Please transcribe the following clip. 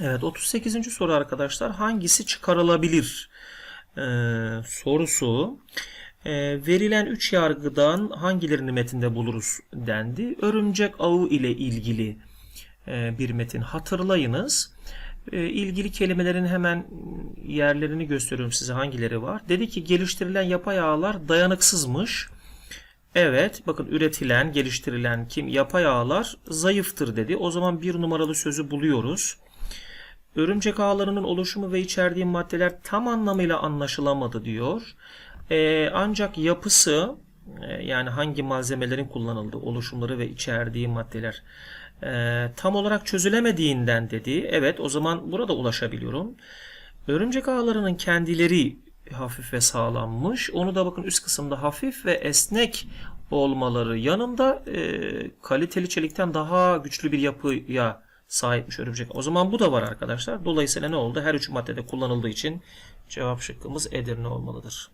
Evet 38. soru arkadaşlar hangisi çıkarılabilir Ee, sorusu. Ee, verilen 3 yargıdan hangilerini metinde buluruz dendi. Örümcek ağı ile ilgili e, bir metin hatırlayınız. E, ilgili kelimelerin hemen yerlerini gösteriyorum size hangileri var. Dedi ki geliştirilen yapay ağlar dayanıksızmış. Evet, bakın üretilen, geliştirilen kim yapay ağlar zayıftır dedi. O zaman bir numaralı sözü buluyoruz. Örümcek ağlarının oluşumu ve içerdiği maddeler tam anlamıyla anlaşılamadı diyor. Ee, ancak yapısı e, yani hangi malzemelerin kullanıldığı, oluşumları ve içerdiği maddeler e, tam olarak çözülemediğinden dedi. Evet o zaman burada ulaşabiliyorum. Örümcek ağlarının kendileri hafif ve sağlammış. Onu da bakın üst kısımda hafif ve esnek olmaları yanında e, kaliteli çelikten daha güçlü bir yapıya sahipmiş örümcek. O zaman bu da var arkadaşlar. Dolayısıyla ne oldu? Her üç maddede kullanıldığı için cevap şıkkımız Edirne olmalıdır.